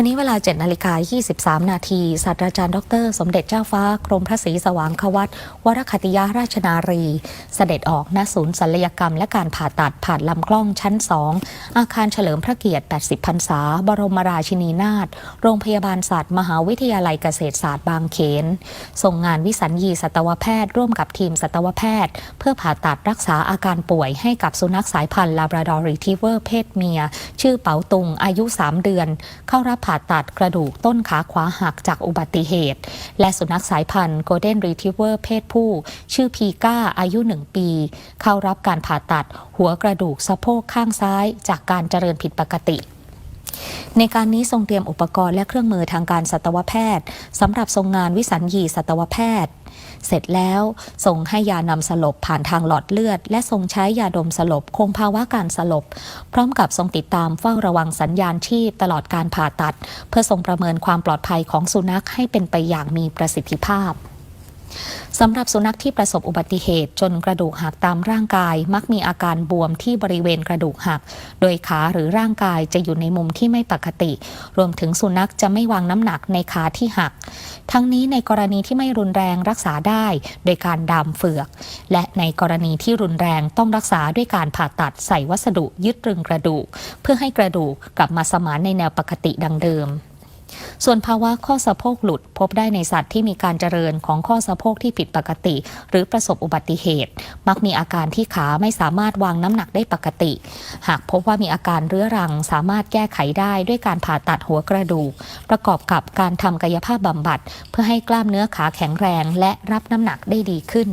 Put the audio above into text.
วันนี้เวลา7นาฬิกา23 นาทีศาสตราจารย์ดร สมเด็จเจ้าฟ้ากรมพระศรีสว่างควัตวรคติยาราชนารี เสด็จออกณศูนย์ศัลยกรรม และการผ่าตัดผ่านลำกล้องชั้น 2 อาคารเฉลิมพระเกียรติ 80 พรรษา บรมราชินีนาถโรงพยาบาลศาสตร์ มหาวิทยาลัยเกษตรศาสตร์บางเขนส่งงานวิสัญญีสัตวแพทย์ ร่วมกับทีมสัตวแพทย์ เพื่อผ่าตัดรักษาอาการป่วยให้กับสุนัขสายพันธุ์ลาบราดอร์รีทิเวอร์เพศเมีย ชื่อเป๋าตุงอายุ 3 เดือน เข้ารับผ่าตัดกระดูกต้นขาขวาหักจากอุบัติเหตุ และสุนัขสายพันธุ์โกลเด้นรีทิเวอร์เพศผู้ ชื่อพีก้าอายุ 1 ปี เข้ารับการผ่าตัดหัวกระดูกสะโพกข้างซ้ายจากการเจริญผิดปกติ ในการนี้ทรงเตรียมอุปกรณ์และเครื่องมือทางการสัตวแพทย์สำหรับทรงงานวิสัญญีสัตวแพทย์ เสร็จแล้วทรงให้ยานำสลบผ่านทางหลอดเลือด และทรงใช้ยาดมสลบคงภาวะการสลบ พร้อมกับทรงติดตามเฝ้าระวังสัญญาณชีพตลอดการผ่าตัด เพื่อทรงประเมินความปลอดภัยของสุนัขให้เป็นไปอย่างมีประสิทธิภาพ สำหรับสุนัขที่ประสบอุบัติเหตุจนกระดูกหักตามร่างกาย มักมีอาการบวมที่บริเวณกระดูกหัก โดยขาหรือร่างกายจะอยู่ในมุมที่ไม่ปกติ รวมถึงสุนัขจะไม่วางน้ำหนักในขาที่หัก ทั้งนี้ในกรณีที่ไม่รุนแรงรักษาได้ โดยการดามเฟือก และในกรณีที่รุนแรงต้องรักษาด้วยการผ่าตัดใส่วัสดุยึดรึงกระดูก เพื่อให้กระดูกกลับมาสมานในแนวปกติดังเดิม ส่วนภาวะข้อสะโพกหลุดพบได้ในสัตว์ที่มีการเจริญของข้อสะโพกที่ผิดปกติ หรือประสบอุบัติเหตุ มักมีอาการที่ขาไม่สามารถวางน้ำหนักได้ปกติ หากพบว่ามีอาการเรื้อรังสามารถแก้ไขได้ด้วยการผ่าตัดหัวกระดูก ประกอบกับการทำกายภาพบำบัด เพื่อให้กล้ามเนื้อขาแข็งแรง และรับน้ำหนักได้ดีขึ้น